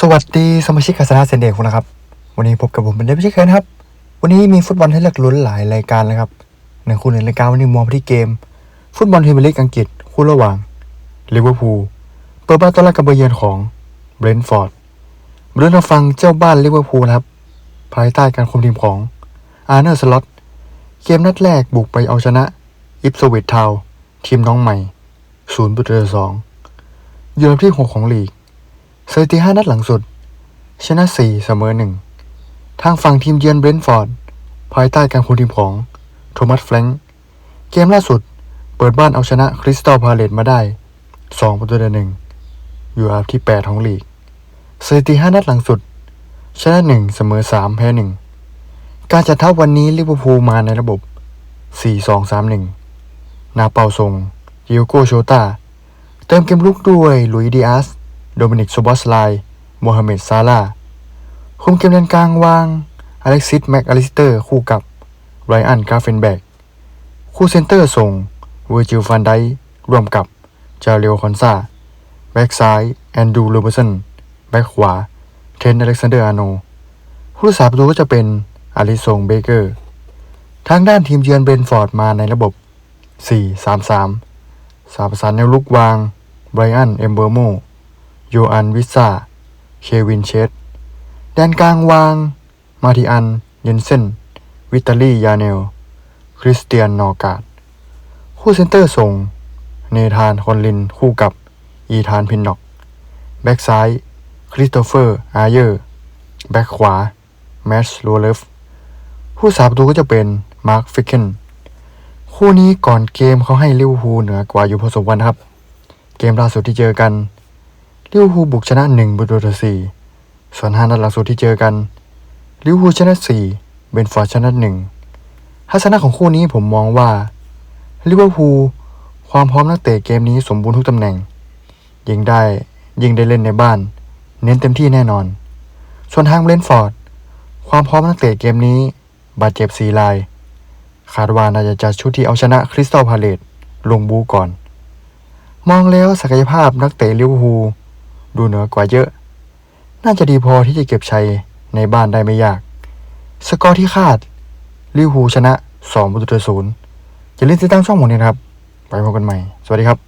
สวัสดีสมาชิกคาสนาเซนเดกคุณนะครับ วันนี้พบกับผมเป็นเดฟชิคเคนครับ วันนี้มีฟุตบอลให้เลือกลุ้นหลายรายการเลยครับหนึ่งคู่หนึ่งรายการวันนี้มองไปที่เกม ฟุตบอลพรีเมียร์ลีกอังกฤษ คู่ระหว่างลิเวอร์พูลเปิดบ้านต้อนรับกับเบอร์เยือนของเบรนท์ฟอร์ดเริ่มฟังเจ้าบ้านลิเวอร์พูลครับ ภายใต้การคุมทีมของอาร์เนอร์สล็อตเกมนัดแรกบุกไปเอาชนะอิปสวิตทาวทีมน้องใหม่ศูนย์ประตูสองอยู่อันที่หกของลีก สถิติห้านัดหลังสุด ชนะ4เสมอ1ทางฝั่งทีมเยือนเบรนท์ฟอร์ด ภายใต้การคุมทีมของโทมัสแฟรงค์เกมล่าสุดเปิดบ้านเอาชนะคริสตัลพาเลตมาได้2ประตูต่อหนึ่งอยู่อันดับที่8ของลีกสถิติ5นัดหลังสุด ชนะ1เสมอ3แพ้1การจัดทัพวันนี้ลิเวอร์พูลมาในระบบ 4-2-3-1 นาเปาทรงดิโอโกโชตา เติมเกมลุกด้วยลุยดิอาส โดมินิกโซบอสไลโมฮัมเหม็ดซาลาคุมเกมเลนกลางวางอเล็กซิสแม็กอลิสเตอร์คู่กับไรอันกาเฟนแบกคู่เซนเตอร์ส่งเวอร์จิลฟันไดร่วมกับจาเรียวคอนซาแบ็กซ้ายแอนดูโรเบอร์สันแบ็กขวาเทนอเล็กซานเดอร์อาโนผู้รักษาประตูก็จะเป็นอาริซงเบเกอร์ทางด้านทีมเยือนเบนฟอร์ดมาในระบบ 4-3-3 สามประสานแนวลุกวางไบรอันเอมเบอร์โม โยอันวิซาเควินเชสแดนกลางวาง มาติอัน เยนเซน วิตาลียาเนล คริสเตียนนอการ์ดคู่เซนเตอร์ส่ง เนธานคอนลินคู่กับ อีธานพินน็อก แบ็กซ้าย คริสโตเฟอร์อาเยอร์ แบ็กขวา แมชโรเลฟ ผู้สาประตูก็จะเป็น มาร์คฟิกเคนคู่นี้ก่อนเกมเขาให้ลิเวอร์พูลเหนือกว่าอยู่พอสมควรครับ เกมล่าสุดที่เจอกัน ลิเวอร์พูลบุกชนะ1ประตูต่อ4ส่วน5นัดหลังสุดที่เจอกันลิเวอร์พูลชนะ4เบนฟอร์ดชนะ1ทัศนะของคู่นี้ผมมองว่าลิเวอร์พูลความพร้อมนักเตะเกมนี้สมบูรณ์ทุกตำแหน่ง ยิงได้ยิงได้เล่นในบ้าน เน้นเต็มที่แน่นอน ส่วนทางเบนฟอร์ดความพร้อมนักเตะเกมนี้ บาดเจ็บ4ราย คาดว่าน่าจะจัดชุดที่เอาชนะคริสตัลพาเลตลงบูก่อน มองแล้วศักยภาพนักเตะลิเวอร์พูล ดูเหนือกว่าเยอะ น่าจะดีพอที่จะเก็บชัยในบ้านได้ไม่ยาก สกอร์ที่คาดลิเวอร์พูลชนะ2ประตูต่อศูนย์อย่าลืมติดตามช่องผมนี้นะครับ ไปพบกันใหม่ สวัสดีครับ